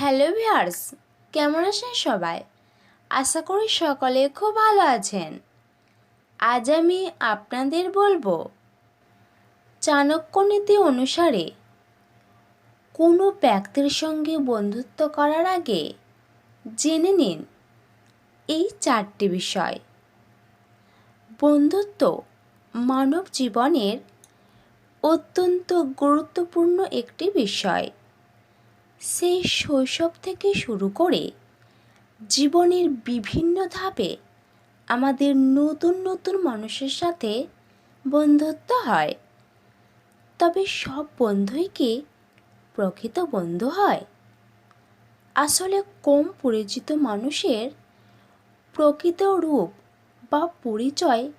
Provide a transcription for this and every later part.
Hello viewers কেমন আছেন সবাই? আশা করি সকলে খুব ভালো আছেন। আজ আমি আপনাদের বলব চাণক্য নীতি অনুসারে কোনো ব্যক্তির সঙ্গে বন্ধুত্ব করার আগে জেনে নিন এই চারটি বিষয়। বন্ধুত্ব মানব জীবনের অত্যন্ত গুরুত্বপূর্ণ একটি বিষয়। সেই শৈশব থেকে শুরু করে জীবনের বিভিন্ন ধাপে আমাদের নতুন নতুন মানুষের সাথে বন্ধুত্ব হয়। তবে সব বন্ধুই কি প্রকৃত বন্ধু হয়? আসলে কম পরিচিত মানুষের প্রকৃত রূপ বা পরিচয়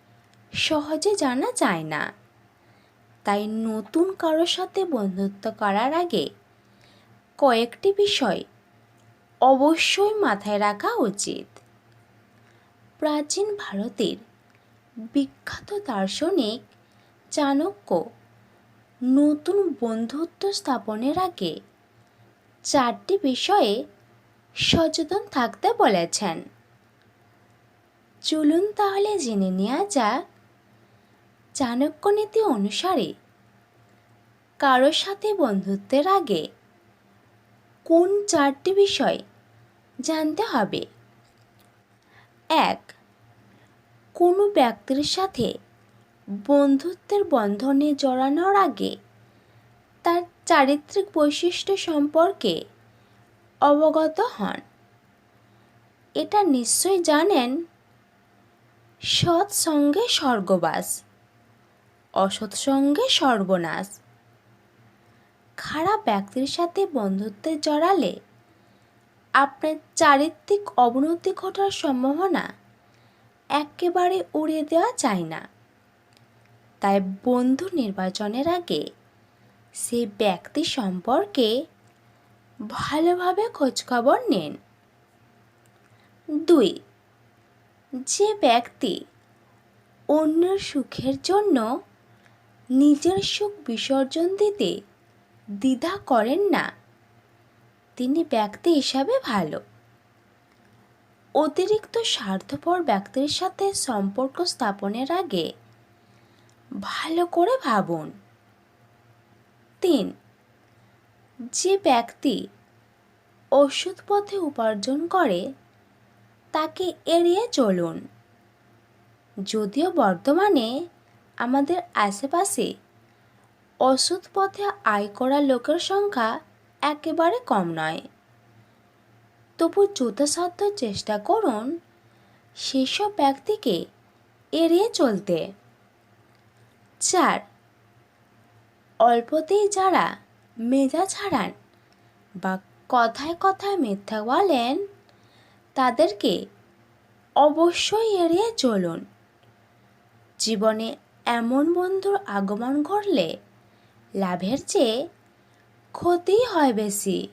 সহজে জানা যায় না। তাই নতুন কারোর সাথে বন্ধুত্ব করার আগে কয়েকটি বিষয় অবশ্যই মাথায় রাখা উচিত। প্রাচীন ভারতের বিখ্যাত দার্শনিক চাণক্য নতুন বন্ধুত্ব স্থাপনের আগে চারটি বিষয়ে সচেতন থাকতে বলেছেন। চলুন তাহলে জেনে নেওয়া যাক চাণক্য নীতি অনুসারে কারোর সাথে বন্ধুত্বের আগে কোন চারটি বিষয় জানতে হবে? এক, কোনো ব্যক্তির সাথে বন্ধুত্বের বন্ধনে জড়ানোর আগে তার চারিত্রিক বৈশিষ্ট্য সম্পর্কে অবগত হন। এটা নিশ্চয় জানেন সৎ সঙ্গে স্বর্গবাস, অসৎ সঙ্গে সর্বনাশ। খারাপ ব্যক্তির সাথে বন্ধুত্বে জড়ালে আপনার চারিত্রিক অবনতি ঘটার সম্ভাবনা একেবারে উড়িয়ে দেওয়া যায় না। তাই বন্ধু নির্বাচনের আগে সে ব্যক্তি সম্পর্কে ভালোভাবে খোঁজখবর নিন। দুই, যে ব্যক্তি অন্যের সুখের জন্য নিজের সুখ বিসর্জন দিতে দ্বিধা করেন না। তিনি ব্যক্তি হিসাবে ভালো। অতিরিক্ত স্বার্থপর ব্যক্তির সাথে সম্পর্ক স্থাপনের আগে ভালো করে ভাবুন। তিন, যে ব্যক্তি ওষুধ পথে উপার্জন করে, তাকে এড়িয়ে চলুন। যদিও বর্তমানে আমাদের আশেপাশে ওষুধ পথে আয় করা লোকের সংখ্যা একেবারে কম নয়। তবু যথাসাধ্য চেষ্টা করুন সেসব ব্যক্তিকে এড়িয়ে চলতে। চার, অল্পতেই যারা মেজাজ হারান বা কথায় কথায় মিথ্যা বলেন, তাদেরকে অবশ্যই এড়িয়ে চলুন। জীবনে এমন বন্ধুর আগমন ঘটলে লাভের চেয়ে ক্ষতি হয় বেশি।